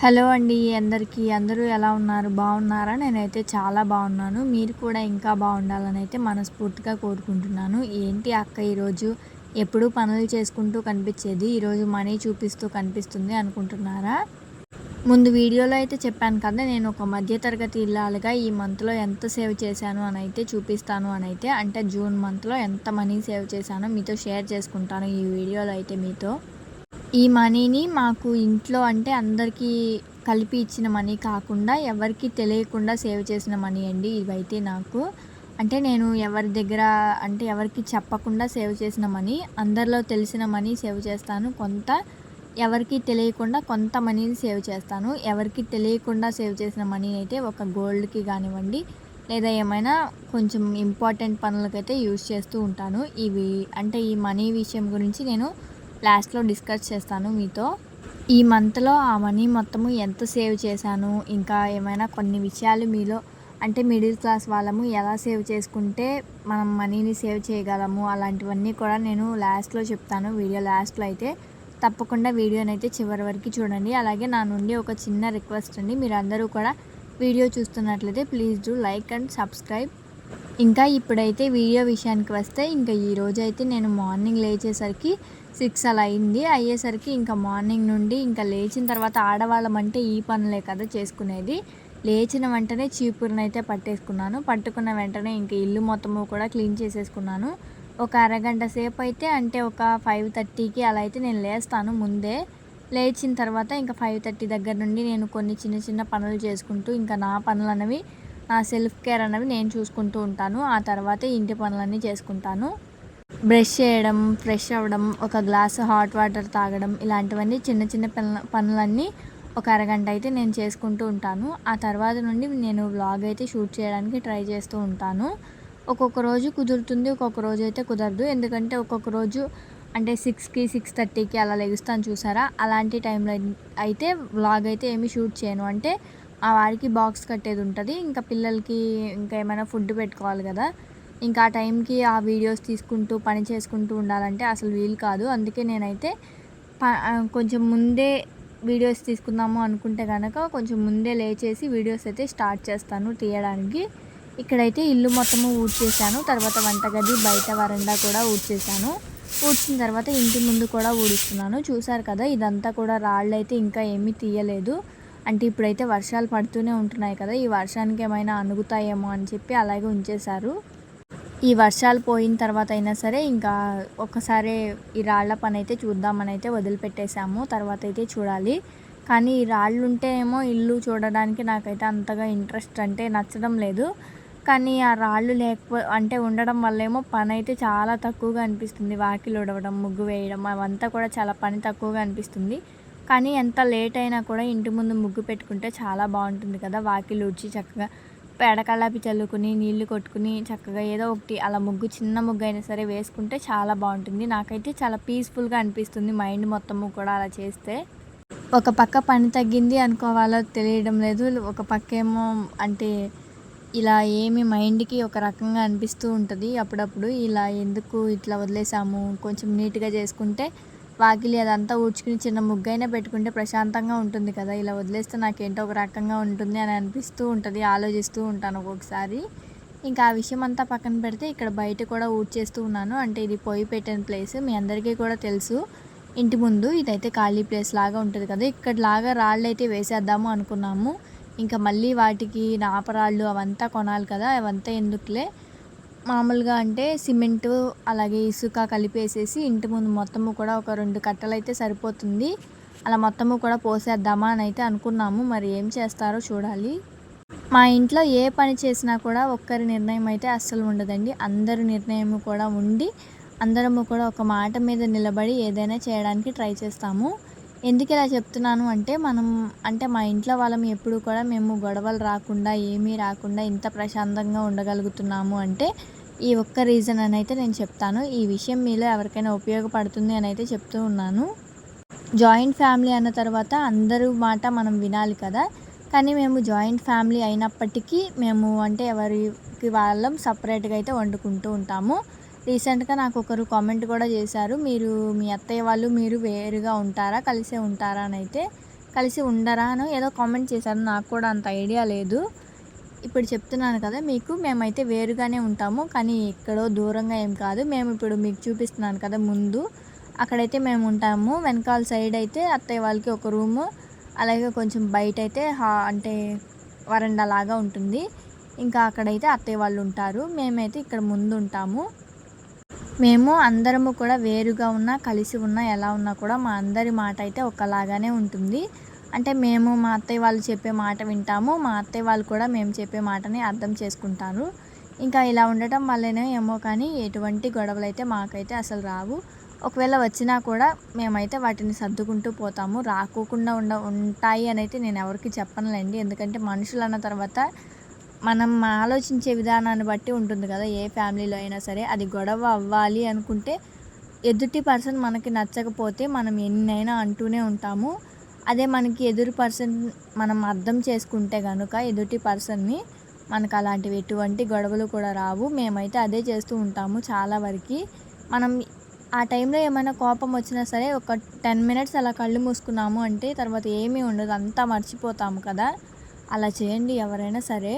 Hello అండి అందరికీ. అందరూ ఎలా ఉన్నారు? బాగున్నారా? నేనైతే చాలా బాగున్నాను. మీరు కూడా ఇంకా బాగుండాలని అయితే మనస్ఫూర్తిగా కోరుకుంటున్నాను. ఏంటి అక్క ఈరోజు? ఎప్పుడూ పనులు చేసుకుంటూ కనిపించేది? ఈరోజు మనీ చూపిస్తూ కనిపిస్తుంది అనుకుంటున్నారా? ముందు వీడియోలో అయితే చెప్పాను కదా నేను ఒక మధ్యతరగతి ఇల్లాలుగా ఈ మంత్లో ఎంత సేవ్ చేశాను అని అయితే చూపిస్తాను అని అయితే. అంటే జూన్ మంత్లో ఎంత మనీ సేవ్ చేశానో మీతో షేర్ చేసుకుంటాను ఈ వీడియోలో అయితే మీతో. ఈ మనీని మాకు ఇంట్లో అంటే అందరికీ కలిపి ఇచ్చిన మనీ కాకుండా ఎవరికి తెలియకుండా సేవ్ చేసిన మనీ అండి ఇవైతే నాకు. అంటే నేను ఎవరి దగ్గర అంటే ఎవరికి చెప్పకుండా సేవ్ చేసిన మనీ అందరిలో తెలిసిన మనీ సేవ్ చేస్తాను. కొంత ఎవరికి తెలియకుండా కొంత మనీని సేవ్ చేస్తాను. ఎవరికి తెలియకుండా సేవ్ చేసిన మనీని అయితే ఒక గోల్డ్కి కానివ్వండి లేదా ఏమైనా కొంచెం ఇంపార్టెంట్ పనులకైతే యూజ్ చేస్తూ ఉంటాను. ఇవి అంటే ఈ మనీ విషయం గురించి నేను లాస్ట్లో డిస్కస్ చేస్తాను మీతో. ఈ మంత్లో ఆ మనీ మొత్తము ఎంత సేవ్ చేశాను? ఇంకా ఏమైనా కొన్ని విషయాలు మీలో అంటే మిడిల్ క్లాస్ వాళ్ళము ఎలా సేవ్ చేసుకుంటే మనం మనీని సేవ్ చేయగలము? అలాంటివన్నీ కూడా నేను లాస్ట్లో చెప్తాను. వీడియో లాస్ట్లో అయితే తప్పకుండా వీడియోని అయితే చివరి వరకు చూడండి. అలాగే నా నుండి ఒక చిన్న రిక్వెస్ట్ అండి. మీరు అందరూ కూడా వీడియో చూస్తున్నట్లయితే please do like and subscribe. ఇంకా ఇప్పుడైతే వీడియో విషయానికి వస్తే ఇంకా ఈరోజు అయితే నేను మార్నింగ్ లేచేసరికి సిక్స్ అలా అయింది. అయ్యేసరికి ఇంకా మార్నింగ్ నుండి ఇంకా లేచిన తర్వాత ఆడవాళ్ళం అంటే ఈ పనులే కదా చేసుకునేది. లేచిన వెంటనే చీపురుని అయితే పట్టేసుకున్నాను. పట్టుకున్న వెంటనే ఇంకా ఇల్లు మొత్తము కూడా క్లీన్ చేసేసుకున్నాను. ఒక అరగంట సేపు అయితే అంటే ఒక ఫైవ్ థర్టీకి అలా అయితే నేను లేస్తాను ముందే. లేచిన తర్వాత ఇంకా ఫైవ్ థర్టీ దగ్గర నుండి నేను కొన్ని చిన్న చిన్న పనులు చేసుకుంటూ ఇంకా నా పనులు అనేవి నా సెల్ఫ్ కేర్ అనేవి నేను చూసుకుంటూ ఉంటాను. ఆ తర్వాత ఇంటి పనులన్నీ చేసుకుంటాను. బ్రష్ చేయడం ఫ్రెష్ అవ్వడం ఒక గ్లాస్ హాట్ వాటర్ తాగడం ఇలాంటివన్నీ చిన్న చిన్న పనులన్నీ ఒక అరగంట అయితే నేను చేసుకుంటూ ఉంటాను. ఆ తర్వాత నుండి నేను వ్లాగ్ అయితే షూట్ చేయడానికి ట్రై చేస్తూ ఉంటాను. ఒక్కొక్క రోజు కుదురుతుంది ఒక్కొక్క రోజు అయితే కుదరదు. ఎందుకంటే ఒక్కొక్క రోజు అంటే సిక్స్కి సిక్స్ థర్టీకి అలా లెగుస్తాను చూసారా? అలాంటి టైంలో అయితే వ్లాగ్ అయితే ఏమి షూట్ చేయను. అంటే ఆ వారికి బాక్స్ కట్టేది ఉంటుంది. ఇంకా పిల్లలకి ఇంకా ఏమైనా ఫుడ్ పెట్టుకోవాలి కదా. ఇంకా ఆ టైంకి ఆ వీడియోస్ తీసుకుంటూ పని చేసుకుంటూ ఉండాలంటే అసలు వీలు కాదు. అందుకే నేనైతే కొంచెం ముందే వీడియోస్ తీసుకుందాము అనుకుంటే కనుక కొంచెం ముందే లేచేసి వీడియోస్ అయితే స్టార్ట్ చేస్తాను తీయడానికి. ఇక్కడైతే ఇల్లు మొత్తము ఊడ్చేసాను తర్వాత వంటగది బయట వరండా కూడా ఊడ్చేసాను ఊడ్చిన తర్వాత ఇంటి ముందు కూడా ఊడుస్తున్నాను. చూసారు కదా ఇదంతా కూడా రాళ్ళు అయితే ఇంకా ఏమీ తీయలేదు. అంటే ఇప్పుడైతే వర్షాలు పడుతూనే ఉంటున్నాయి కదా ఈ వర్షానికి ఏమైనా అనుగుతాయేమో అని చెప్పి అలాగే ఉంచేశారు. ఈ వర్షాలు పోయిన తర్వాత అయినా సరే ఇంకా ఒకసారి ఈ రాళ్ళ పని అయితే చూద్దామని అయితే వదిలిపెట్టేశాము. తర్వాత అయితే చూడాలి. కానీ ఈ రాళ్ళు ఏమో ఇల్లు చూడడానికి నాకైతే అంతగా ఇంట్రెస్ట్ అంటే నచ్చడం లేదు. కానీ ఆ రాళ్ళు లేకపో అంటే ఉండడం వల్ల ఏమో పని అయితే చాలా తక్కువగా అనిపిస్తుంది. వాకిలు ఉడవడం ముగ్గు వేయడం అవంతా కూడా చాలా పని తక్కువగా అనిపిస్తుంది. కానీ ఎంత లేట్ అయినా కూడా ఇంటి ముందు ముగ్గు పెట్టుకుంటే చాలా బాగుంటుంది కదా. వాకిలు ఉడిచి చక్కగా పేడకల్లాపి చల్లుకుని నీళ్ళు కొట్టుకుని చక్కగా ఏదో ఒకటి అలా ముగ్గు చిన్న ముగ్గు అయినా సరే వేసుకుంటే చాలా బాగుంటుంది. నాకైతే చాలా పీస్ఫుల్గా అనిపిస్తుంది మైండ్ మొత్తము కూడా అలా చేస్తే. ఒక పక్క పని తగ్గింది అనుకోవాలో తెలియడం లేదు. ఒక పక్క ఏమో అంటే ఇలా ఏమి మైండ్కి ఒక రకంగా అనిపిస్తూ ఉంటుంది అప్పుడప్పుడు. ఇలా ఎందుకు ఇట్లా వదిలేసాము? కొంచెం నీట్గా చేసుకుంటే వాకిలి అదంతా ఊడ్చుకుని చిన్న ముగ్గైనా పెట్టుకుంటే ప్రశాంతంగా ఉంటుంది కదా. ఇలా వదిలేస్తే నాకేంటో ఒక రకంగా ఉంటుంది అని అనిపిస్తూ ఉంటుంది. ఆలోచిస్తూ ఉంటాను ఒక్కొక్కసారి. ఇంకా ఆ విషయం అంతా పక్కన పెడితే ఇక్కడ బయట కూడా ఊడ్చేస్తూ ఉన్నాను. అంటే ఇది పొయ్యి పెట్టిన ప్లేస్. మీ అందరికీ కూడా తెలుసు. ఇంటి ముందు ఇదైతే ఖాళీ ప్లేస్ లాగా ఉంటుంది కదా. ఇక్కడ లాగా రాళ్ళు అయితే వేసేద్దాము అనుకున్నాము. ఇంకా మళ్ళీ వాటికి నాపరాళ్ళు అవంతా కొనాలి కదా. అవంతా ఎందుకులే? మామూలుగా అంటే సిమెంటు అలాగే ఇసుక కలిపేసేసి ఇంటి ముందు మొత్తము కూడా ఒక రెండు కట్టలు అయితే సరిపోతుంది. అలా మొత్తము కూడా పోసేద్దామా అని అయితే అనుకున్నాము. మరి ఏం చేస్తారో చూడాలి. మా ఇంట్లో ఏ పని చేసినా కూడా ఒక్కరి నిర్ణయం అయితే అస్సలు ఉండదండి. అందరి నిర్ణయం కూడా ఉండి అందరము కూడా ఒక మాట మీద నిలబడి ఏదైనా చేయడానికి ట్రై చేస్తాము. ఎందుకు ఇలా చెప్తున్నాను అంటే మనం అంటే మా ఇంట్లో వాళ్ళం ఎప్పుడు కూడా మేము గొడవలు రాకుండా ఏమీ రాకుండా ఇంత ప్రశాంతంగా ఉండగలుగుతున్నాము అంటే ఈ ఒక్క రీజన్ అని అయితే నేను చెప్తాను. ఈ విషయం మీలో ఎవరికైనా ఉపయోగపడుతుంది అని అయితే చెప్తూ ఉన్నాను. జాయింట్ ఫ్యామిలీ అన్న తర్వాత అందరూ మాట మనం వినాలి కదా. కానీ మేము జాయింట్ ఫ్యామిలీ అయినప్పటికీ మేము అంటే ఎవరికి వాళ్ళం సపరేట్గా అయితే వండుకుంటూ ఉంటాము. రీసెంట్గా నాకు ఒకరు కామెంట్ కూడా చేశారు. మీరు మీ అత్తయ్య వాళ్ళు మీరు వేరుగా ఉంటారా కలిసే ఉంటారా అని అయితే. కలిసి ఉండరా అని ఏదో కామెంట్ చేశారు. నాకు కూడా అంత ఐడియా లేదు. ఇప్పుడు చెప్తున్నాను కదా మీకు మేమైతే వేరుగానే ఉంటాము కానీ ఎక్కడో దూరంగా ఏం కాదు. మేము ఇప్పుడు మీకు చూపిస్తున్నాను కదా ముందు. అక్కడైతే మేము ఉంటాము. వెనకాల సైడ్ అయితే అత్తయ్య వాళ్ళకి ఒక రూము అలాగే కొంచెం బయట అయితే హా అంటే వరండా లాగా ఉంటుంది. ఇంకా అక్కడైతే అత్తయ్య వాళ్ళు ఉంటారు. మేమైతే ఇక్కడ ముందు ఉంటాము. మేము అందరము కూడా వేరుగా ఉన్నా కలిసి ఉన్నా ఎలా ఉన్నా కూడా మా అందరి మాట అయితే ఒకలాగానే ఉంటుంది. అంటే మేము మా అత్తయ్య వాళ్ళు చెప్పే మాట వింటాము. మా అత్తయ్య వాళ్ళు కూడా మేము చెప్పే మాటని అర్థం చేసుకుంటారు. ఇంకా ఇలా ఉండటం వల్లనే ఏమో కానీ ఎటువంటి గొడవలు అయితే మాకైతే అసలు రావు. ఒకవేళ వచ్చినా కూడా మేమైతే వాటిని సర్దుకుంటూ పోతాము. రాకోకుండా ఉండ ఉంటాయి అని అయితే నేను ఎవరికి చెప్పనులేండి. ఎందుకంటే మనుషులు అన్న తర్వాత మనం ఆలోచించే విధానాన్ని బట్టి ఉంటుంది కదా. ఏ ఫ్యామిలీలో అయినా సరే అది గొడవ అవ్వాలి అనుకుంటే ఎదుటి పర్సన్ మనకి నచ్చకపోతే మనం ఎన్నైనా అంటూనే ఉంటాము. అదే మనకి ఎదురు పర్సన్ మనం అర్థం చేసుకుంటే కనుక ఎదుటి పర్సన్ని మనకు అలాంటివి ఎటువంటి గొడవలు కూడా రావు. మేమైతే అదే చేస్తూ ఉంటాము చాలా వరకు. మనం ఆ టైంలో ఏమైనా కోపం వచ్చినా సరే ఒక టెన్ మినిట్స్ అలా కళ్ళు మూసుకున్నాము అంటే తర్వాత ఏమీ ఉండదు. అంతా మర్చిపోతాము కదా. అలా చేయండి ఎవరైనా సరే.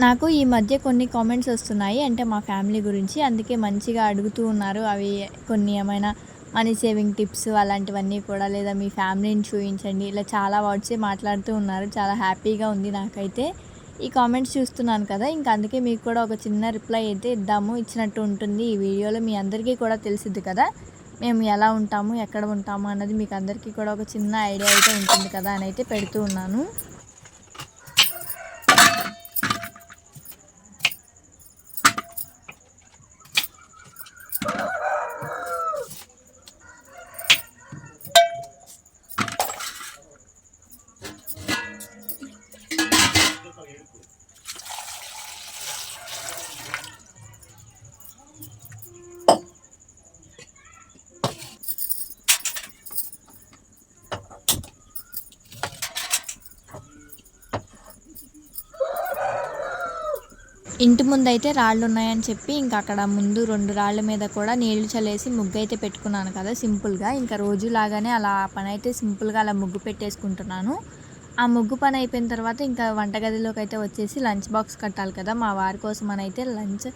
నాకు ఈ మధ్య కొన్ని కామెంట్స్ వస్తున్నాయి. అంటే మా ఫ్యామిలీ గురించి అందుకే మంచిగా అడుగుతూ ఉన్నారు. అవి కొన్ని ఏమైనా మనీ సేవింగ్ టిప్స్ అలాంటివన్నీ కూడా లేదా మీ ఫ్యామిలీని చూపించండి ఇలా చాలా వర్డ్సే మాట్లాడుతూ ఉన్నారు. చాలా హ్యాపీగా ఉంది నాకైతే. ఈ కామెంట్స్ చూస్తున్నాను కదా ఇంకా అందుకే మీకు కూడా ఒక చిన్న రిప్లై అయితే ఇద్దాము. ఇచ్చినట్టు ఉంటుంది. ఈ వీడియోలో మీ అందరికీ కూడా తెలిసిద్ది కదా మేము ఎలా ఉంటాము ఎక్కడ ఉంటాము అన్నది మీకు అందరికీ కూడా ఒక చిన్న ఐడియా అయితే ఉంటుంది కదా అని అయితే పెడుతూ ఉన్నాను. ఇంటి ముందు అయితే రాళ్ళు ఉన్నాయని చెప్పి ఇంకా అక్కడ ముందు రెండు రాళ్ళ మీద కూడా నీళ్ళు చల్లేసి ముగ్గు అయితే పెట్టుకున్నాను కదా సింపుల్గా. ఇంకా రోజు లాగానే అలా పని అయితే సింపుల్గా అలా ముగ్గు పెట్టేసుకుంటున్నాను. ఆ ముగ్గు పని అయిపోయిన తర్వాత ఇంకా వంటగదిలోకి అయితే వచ్చేసి లంచ్ బాక్స్ కట్టాలి కదా మా వారి కోసం అని అయితే లంచ్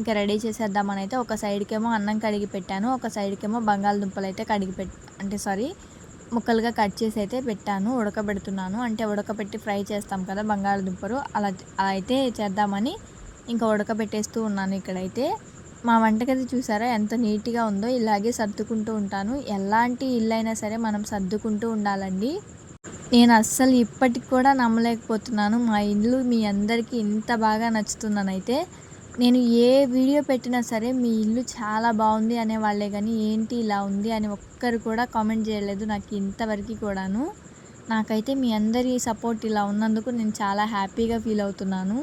ఇంకా రెడీ చేసేద్దామని అయితే ఒక సైడ్కేమో అన్నం కడిగి పెట్టాను ఒక సైడ్కేమో బంగాళదుంపలు అయితే కడిగి పెట్ అంటే సారీ ముక్కలుగా కట్ చేసి అయితే పెట్టాను ఉడకబెడుతున్నాను. అంటే ఉడకబెట్టి ఫ్రై చేస్తాం కదా బంగాళదుంపలు అలా అలా అయితే చేద్దామని ఇంకా ఉడకబెట్టేస్తూ ఉన్నాను ఇక్కడైతే. మా వంటగది చూసారా ఎంత నీట్గా ఉందో? ఇలాగే సర్దుకుంటూ ఉంటాను. ఎలాంటి ఇల్లు అయినా సరే మనం సర్దుకుంటూ ఉండాలండి. నేను అస్సలు ఇప్పటికి కూడా నమ్మలేకపోతున్నాను. మా ఇల్లు మీ అందరికీ ఇంత బాగా నచ్చుతుందనైతే. నేను ఏ వీడియో పెట్టినా సరే మీ ఇల్లు చాలా బాగుంది అనే వాళ్ళే కానీ ఏంటి ఇలా ఉంది అని ఒక్కరు కూడా కామెంట్ చేయలేదు నాకు ఇంతవరకు కూడాను. నాకైతే మీ అందరి సపోర్ట్ ఇలా ఉన్నందుకు నేను చాలా హ్యాపీగా ఫీల్ అవుతున్నాను.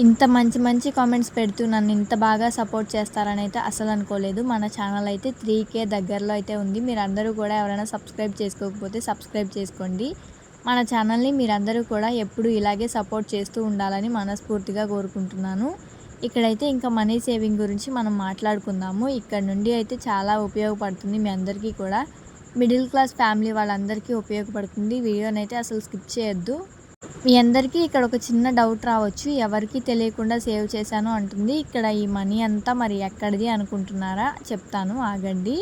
ఇంత మంచి మంచి కామెంట్స్ పెడుతూ నన్ను ఇంత బాగా సపోర్ట్ చేస్తారని అయితే అసలు అనుకోలేదు. మన ఛానల్ అయితే త్రీ కే దగ్గరలో అయితే ఉంది. మీరు అందరూ కూడా ఎవరైనా సబ్స్క్రైబ్ చేసుకోకపోతే సబ్స్క్రైబ్ చేసుకోండి. మన ఛానల్ని మీరందరూ కూడా ఎప్పుడు ఇలాగే సపోర్ట్ చేస్తూ ఉండాలని మనస్ఫూర్తిగా కోరుకుంటున్నాను. ఇక్కడైతే ఇంకా మనీ సేవింగ్ గురించి మనం మాట్లాడుకుందాము. ఇక్కడ నుండి అయితే చాలా ఉపయోగపడుతుంది మీ అందరికీ కూడా. మిడిల్ క్లాస్ ఫ్యామిలీ వాళ్ళందరికీ ఉపయోగపడుతుంది. వీడియోనైతే అసలు స్కిప్ చేయొద్దు. మీ అందరికీ ఇక్కడ ఒక చిన్న డౌట్ రావచ్చు. ఎవరికి తెలియకుండా సేవ్ చేశాను అంటుంది. ఇక్కడ ఈ మనీ అంతా మరి ఎక్కడిది అనుకుంటున్నారా? చెప్తాను ఆగండి.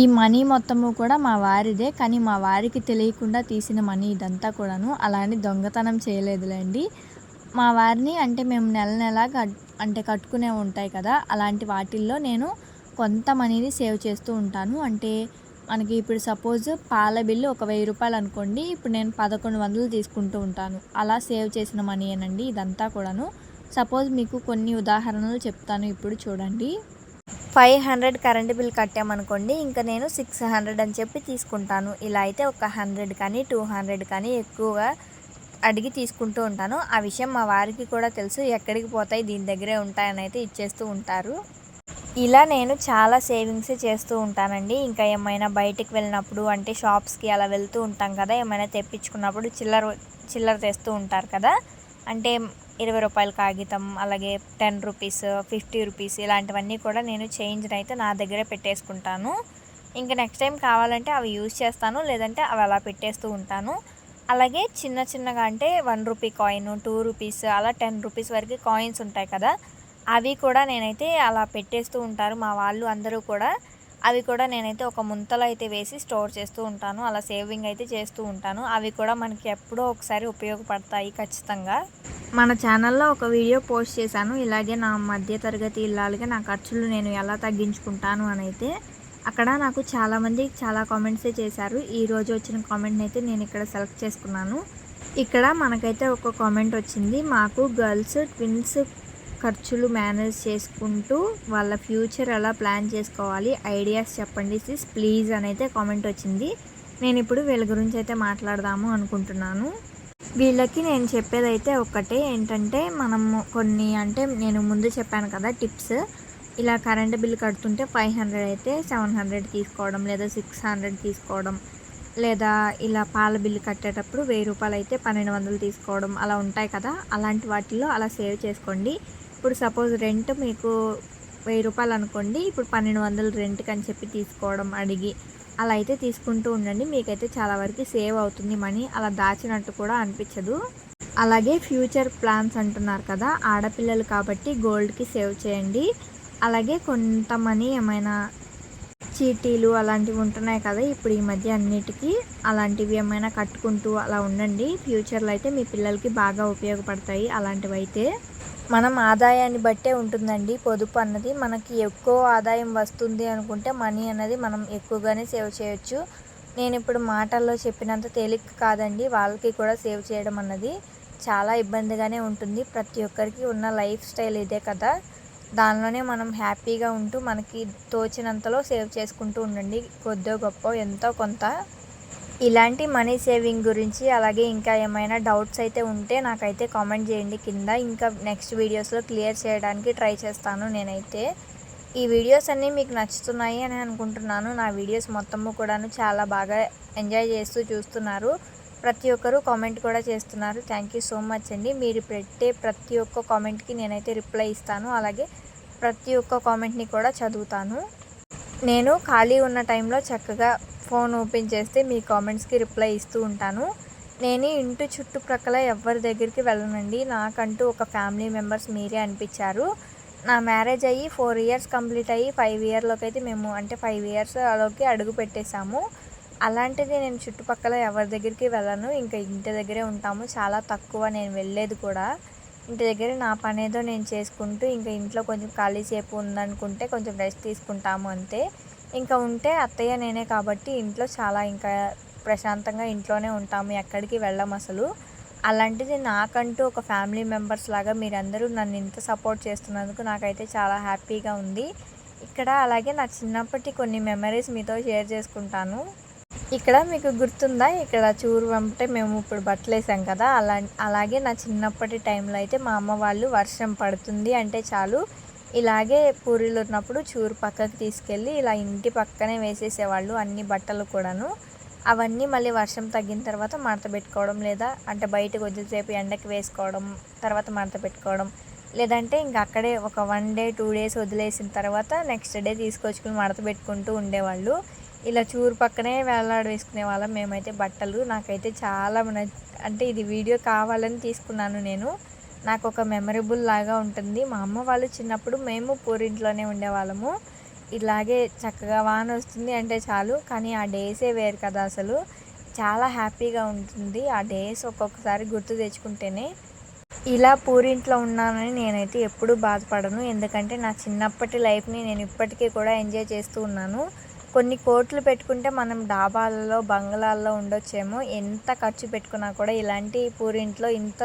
ఈ మనీ మొత్తము కూడా మా వారిదే కానీ మా వారికి తెలియకుండా తీసిన మనీ ఇదంతా కూడాను అలానే దొంగతనం చేయలేదులేండి. మా వారిని అంటే మేము నెల నెల అంటే కట్టుకునే ఉంటాయి కదా అలాంటి వాటిల్లో నేను కొంత మనీని సేవ్ చేస్తూ ఉంటాను. అంటే మనకి ఇప్పుడు సపోజ్ పాల బిల్లు ఒక వెయ్యి రూపాయలు అనుకోండి ఇప్పుడు నేను పదకొండు వందలు తీసుకుంటూ ఉంటాను. అలా సేవ్ చేసిన మనీ అనండి ఇదంతా కూడాను. సపోజ్ మీకు కొన్ని ఉదాహరణలు చెప్తాను ఇప్పుడు చూడండి. ఫైవ్ హండ్రెడ్ కరెంట్ బిల్ కట్టామనుకోండి ఇంకా నేను సిక్స్ హండ్రెడ్ అని చెప్పి తీసుకుంటాను. ఇలా అయితే ఒక హండ్రెడ్ కానీ టూ హండ్రెడ్ కానీ ఎక్కువగా అడిగి తీసుకుంటూ ఉంటాను. ఆ విషయం మా వారికి కూడా తెలుసు ఎక్కడికి పోతాయి దీని దగ్గరే ఉంటాయని అయితే ఇచ్చేస్తూ ఉంటారు. ఇలా నేను చాలా సేవింగ్స్ చేస్తూ ఉంటానండి. ఇంకా ఏమైనా బయటికి వెళ్ళినప్పుడు అంటే షాప్స్కి అలా వెళ్తూ ఉంటాం కదా ఏమైనా తెప్పించుకున్నప్పుడు చిల్లర చిల్లర తెస్తూ ఉంటారు కదా. అంటే ఇరవై రూపాయల కాగితం అలాగే టెన్ రూపీస్ ఫిఫ్టీ రూపీస్ ఇలాంటివన్నీ కూడా నేను చేంజ్ అయితే నా దగ్గరే పెట్టేసుకుంటాను. ఇంకా నెక్స్ట్ టైం కావాలంటే అవి యూజ్ చేస్తాను లేదంటే అవి అలా పెట్టేస్తూ ఉంటాను. అలాగే చిన్న చిన్నగా అంటే one rupee coin two rupees అలా టెన్ రూపీస్ వరకు కాయిన్స్ ఉంటాయి కదా. అవి కూడా నేనైతే అలా పెట్టేస్తూ ఉంటారు మా వాళ్ళు అందరూ కూడా. అవి కూడా నేనైతే ఒక ముంతలో అయితే వేసి స్టోర్ చేస్తూ ఉంటాను. అలా సేవింగ్ అయితే చేస్తూ ఉంటాను. అవి కూడా మనకి ఎప్పుడో ఒకసారి ఉపయోగపడతాయి ఖచ్చితంగా. మన ఛానల్లో ఒక వీడియో పోస్ట్ చేశాను. ఇలాగే నా మధ్య తరగతి ఇల్లాలుగా నా ఖర్చులు నేను ఎలా తగ్గించుకుంటాను అని అయితే అక్కడ నాకు చాలామంది చాలా కామెంట్సే చేశారు. ఈరోజు వచ్చిన కామెంట్ని అయితే నేను ఇక్కడ సెలెక్ట్ చేసుకున్నాను. ఇక్కడ మనకైతే ఒక కామెంట్ వచ్చింది. మాకు గర్ల్స్ ట్విన్స్ ఖర్చులు మేనేజ్ చేసుకుంటూ వాళ్ళ ఫ్యూచర్ ఎలా ప్లాన్ చేసుకోవాలి ఐడియాస్ చెప్పండి సిస్ ప్లీజ్ అని అయితే కామెంట్ వచ్చింది. నేను ఇప్పుడు వీళ్ళ గురించి అయితే మాట్లాడదాము అనుకుంటున్నాను. వీళ్ళకి నేను చెప్పేది అయితే ఒక్కటే ఏంటంటే మనము కొన్ని అంటే నేను ముందు చెప్పాను కదా టిప్స్ ఇలా కరెంట్ బిల్ కడుతుంటే ఫైవ్ హండ్రెడ్ అయితే సెవెన్ హండ్రెడ్ తీసుకోవడం లేదా సిక్స్ హండ్రెడ్ తీసుకోవడం లేదా ఇలా పాల బిల్లు కట్టేటప్పుడు వెయ్యి రూపాయలు అయితే పన్నెండు వందలు తీసుకోవడం అలా ఉంటాయి కదా. అలాంటి వాటిల్లో అలా సేవ్ చేసుకోండి. ఇప్పుడు సపోజ్ రెంట్ మీకు వెయ్యి రూపాయలు అనుకోండి ఇప్పుడు పన్నెండు వందలు రెంట్కి అని చెప్పి తీసుకోవడం అడిగి అలా అయితే తీసుకుంటూ ఉండండి. మీకైతే చాలా వరకు సేవ్ అవుతుంది మనీ. అలా దాచినట్టు కూడా అనిపించదు. అలాగే ఫ్యూచర్ ప్లాన్స్ అంటున్నారు కదా ఆడపిల్లలు కాబట్టి గోల్డ్కి సేవ్ చేయండి. అలాగే కొంత మనీ ఏమైనా చీటీలు అలాంటివి ఉంటున్నాయి కదా ఇప్పుడు ఈ మధ్య అన్నిటికీ అలాంటివి ఏమైనా కట్టుకుంటూ అలా ఉండండి. ఫ్యూచర్లో అయితే మీ పిల్లలకి బాగా ఉపయోగపడతాయి అలాంటివి అయితే మనం ఆదాయాన్ని బట్టే ఉంటుందండి పొదుపు అన్నది. మనకి ఎక్కువ ఆదాయం వస్తుంది అనుకుంటే మనీ అన్నది మనం ఎక్కువగానే సేవ్ చేయొచ్చు. నేను ఇప్పుడు మాటల్లో చెప్పినంత తేలిక కాదండి. వాళ్ళకి కూడా సేవ్ చేయడం అన్నది చాలా ఇబ్బందిగానే ఉంటుంది. ప్రతి ఒక్కరికి ఉన్న లైఫ్ స్టైల్ ఇదే కదా. దానిలోనే మనం హ్యాపీగా ఉంటూ మనకి తోచినంతలో సేవ్ చేసుకుంటూ ఉండండి. కొద్దో గొప్ప ఎంతో కొంత ఇలాంటి మనీ సేవింగ్ గురించి అలాగే ఇంకా ఏమైనా డౌట్స్ అయితే ఉంటే నాకైతే కామెంట్ చేయండి కింద. ఇంకా నెక్స్ట్ వీడియోస్లో క్లియర్ చేయడానికి ట్రై చేస్తాను నేనైతే. ఈ వీడియోస్ అన్నీ మీకు నచ్చుతున్నాయి అని అనుకుంటున్నాను. నా వీడియోస్ మొత్తము కూడాను చాలా బాగా ఎంజాయ్ చేస్తూ చూస్తున్నారు. ప్రతి ఒక్కరూ కామెంట్ కూడా చేస్తున్నారు. థ్యాంక్ యూ సో మచ్ అండి. మీరు పెట్టే ప్రతి ఒక్క కామెంట్కి నేనైతే రిప్లై ఇస్తాను. అలాగే ప్రతి ఒక్క కామెంట్ని కూడా చదువుతాను. నేను ఖాళీ ఉన్న టైంలో చక్కగా ఫోన్ ఓపెన్ చేస్తే మీ కామెంట్స్కి రిప్లై ఇస్తూ ఉంటాను. నేను ఇంటి చుట్టుప్రక్కల ఎవరి దగ్గరికి వెళ్ళనండి. నాకంటూ ఒక ఫ్యామిలీ మెంబర్స్ మీరే అనిపించారు. నా మ్యారేజ్ అయ్యి ఫోర్ ఇయర్స్ కంప్లీట్ అయ్యి ఫైవ్ ఇయర్లోకి అయితే మేము అంటే ఫైవ్ ఇయర్స్ అలోకి అడుగు పెట్టేశాము. అలాంటిది నేను చుట్టుపక్కల ఎవరి దగ్గరికి వెళ్ళను. ఇంకా ఇంటి దగ్గరే ఉంటాము. చాలా తక్కువ నేను వెళ్ళేది కూడా. ఇంటి దగ్గర నా పని ఏదో నేను చేసుకుంటూ ఇంకా ఇంట్లో కొంచెం ఖాళీ సేపు ఉందనుకుంటే కొంచెం రెస్ట్ తీసుకుంటాము అంతే. ఇంకా ఉంటే అత్తయ్య నేనే కాబట్టి ఇంట్లో చాలా ఇంకా ప్రశాంతంగా ఇంట్లోనే ఉంటాము ఎక్కడికి వెళ్ళం అసలు. అలాంటిది నాకంటూ ఒక ఫ్యామిలీ మెంబర్స్ లాగా మీరందరూ నన్ను ఇంత సపోర్ట్ చేస్తున్నందుకు నాకైతే చాలా హ్యాపీగా ఉంది. ఇక్కడ అలాగే నా చిన్నప్పటి కొన్ని మెమరీస్ మీతో షేర్ చేసుకుంటాను. ఇక్కడ మీకు గుర్తుందా? ఇక్కడ చూరు అంటే మేము ఇప్పుడు బట్టలు వేసాం కదా అలా అలాగే నా చిన్నప్పటి టైంలో అయితే మా అమ్మ వాళ్ళు వర్షం పడుతుంది అంటే చాలు. ఇలాగే పూరీలు ఉన్నప్పుడు చూరు పక్కకి తీసుకెళ్ళి ఇలా ఇంటి పక్కనే వేసేసేవాళ్ళు అన్ని బట్టలు కూడాను. అవన్నీ మళ్ళీ వర్షం తగ్గిన తర్వాత మడత పెట్టుకోవడం లేదా అంటే బయటకు కొద్దిసేపు ఎండకి వేసుకోవడం తర్వాత మడత పెట్టుకోవడం. లేదంటే ఇంక అక్కడే ఒక వన్ డే టూ డేస్ వదిలేసిన తర్వాత నెక్స్ట్ డే తీసుకొచ్చుకుని మడత పెట్టుకుంటూ ఉండేవాళ్ళు. ఇలా చూరు పక్కనే వేలాడ వేసుకునే వాళ్ళం మేమైతే బట్టలు. నాకైతే చాలా అంటే ఇది వీడియో కావాలని తీసుకున్నాను నేను. నాకు ఒక మెమరబుల్ లాగా ఉంటుంది. మా అమ్మ వాళ్ళు చిన్నప్పుడు మేము పూరింట్లోనే ఉండేవాళ్ళము. ఇలాగే చక్కగా వాన వస్తుంది అంటే చాలు. కానీ ఆ డేసే వేరు కదా అసలు. చాలా హ్యాపీగా ఉంటుంది ఆ డేస్ ఒక్కొక్కసారి గుర్తు తెచ్చుకుంటేనే. ఇలా పూరింట్లో ఉన్నానని నేనైతే ఎప్పుడూ బాధపడను. ఎందుకంటే నా చిన్నప్పటి లైఫ్ని నేను ఇప్పటికీ కూడా ఎంజాయ్ చేస్తూ ఉన్నాను. కొన్ని కోట్లు పెట్టుకుంటే మనం డాబాలలో బంగ్లాల్లో ఉండొచ్చేమో. ఎంత ఖర్చు పెట్టుకున్నా కూడా ఇలాంటి పూరింట్లో ఇంత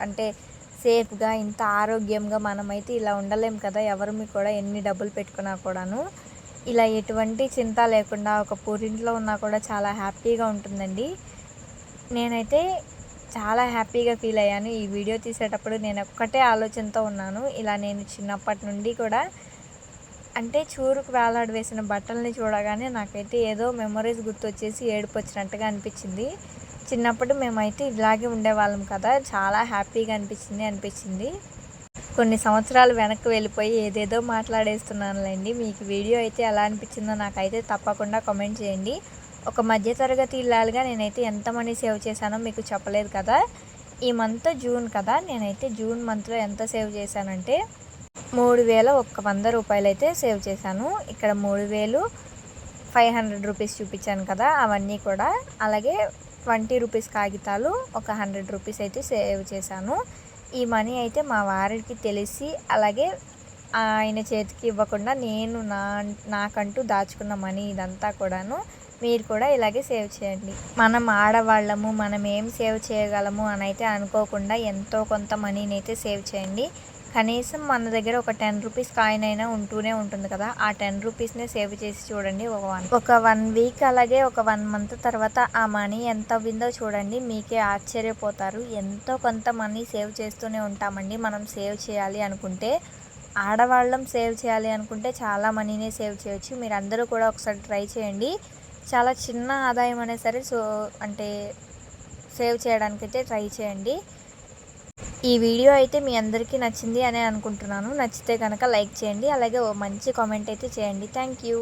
అంటే సేఫ్గా ఇంత ఆరోగ్యంగా మనమైతే ఇలా ఉండలేం కదా. ఎవరు కూడా ఎన్ని డబ్బులు పెట్టుకున్నా కూడాను ఇలా ఎటువంటి చింత లేకుండా ఒక పూరింట్లో ఉన్నా కూడా చాలా హ్యాపీగా ఉంటుందండి. నేనైతే చాలా హ్యాపీగా ఫీల్ అయ్యాను. ఈ వీడియో తీసేటప్పుడు నేను ఒక్కటే ఆలోచనతో ఉన్నాను. ఇలా నేను చిన్నప్పటి నుండి కూడా అంటే చూరుకు వేలాడి వేసిన బట్టల్ని చూడగానే నాకైతే ఏదో మెమరీస్ గుర్తొచ్చేసి ఏడుపు వచ్చినట్టుగా అనిపించింది. చిన్నప్పుడు మేమైతే ఇలాగే ఉండేవాళ్ళం కదా. చాలా హ్యాపీగా అనిపించింది అనిపించింది. కొన్ని సంవత్సరాలు వెనక్కి వెళ్ళిపోయి ఏదేదో మాట్లాడేస్తున్నానులేండి. మీకు వీడియో అయితే ఎలా అనిపించిందో నాకైతే తప్పకుండా కామెంట్ చేయండి. ఒక మధ్యతరగతి ఇల్లాలుగా నేనైతే ఎంత మనీ సేవ్ చేశానో మీకు చెప్పలేదు కదా. ఈ మంత్ జూన్ కదా. నేనైతే జూన్ మంత్లో ఎంత సేవ్ చేశానంటే మూడు వేల ఒక్క వంద రూపాయలు అయితే సేవ్ చేశాను. ఇక్కడ మూడు వేలు ఫైవ్ హండ్రెడ్ రూపీస్ చూపించాను కదా అవన్నీ కూడా. అలాగే ట్వంటీ రూపీస్ కాగితాలు ఒక హండ్రెడ్ రూపీస్ అయితే సేవ్ చేశాను. ఈ మనీ అయితే మా వారికి తెలిసి అలాగే ఆయన చేతికి ఇవ్వకుండా నేను నా నాకంటూ దాచుకున్న మనీ ఇదంతా కూడాను మీరు కూడా ఇలాగే సేవ్ చేయండి. మనం ఆడవాళ్ళము మనం ఏం సేవ్ చేయగలము అని అయితే అనుకోకుండా ఎంతో కొంత మనీని అయితే సేవ్ చేయండి. కనీసం మన దగ్గర ఒక టెన్ రూపీస్ కాయిన్ అయినా ఉంటూనే ఉంటుంది కదా. ఆ టెన్ రూపీస్నే సేవ్ చేసి చూడండి ఒక వన్. ఒక వన్ వీక్ అలాగే ఒక వన్ మంత్ తర్వాత ఆ మనీ ఎంత అవ్విందో చూడండి. మీకే ఆశ్చర్యపోతారు. ఎంతో కొంత మనీ సేవ్ చేస్తూనే ఉంటామండి. మనం సేవ్ చేయాలి అనుకుంటే ఆడవాళ్ళం సేవ్ చేయాలి అనుకుంటే చాలా మనీనే సేవ్ చేయొచ్చు. మీరు అందరూ కూడా ఒకసారి ట్రై చేయండి. చాలా చిన్న ఆదాయం అనే సరే సో అంటే సేవ్ చేయడానికైతే ట్రై చేయండి. ఈ వీడియో అయితే మీ అందరికీ నచ్చింది అని అనుకుంటున్నాను. నచ్చితే కనుక లైక్ చేయండి అలాగే ఓ మంచి కామెంట్ అయితే చేయండి. Thank you.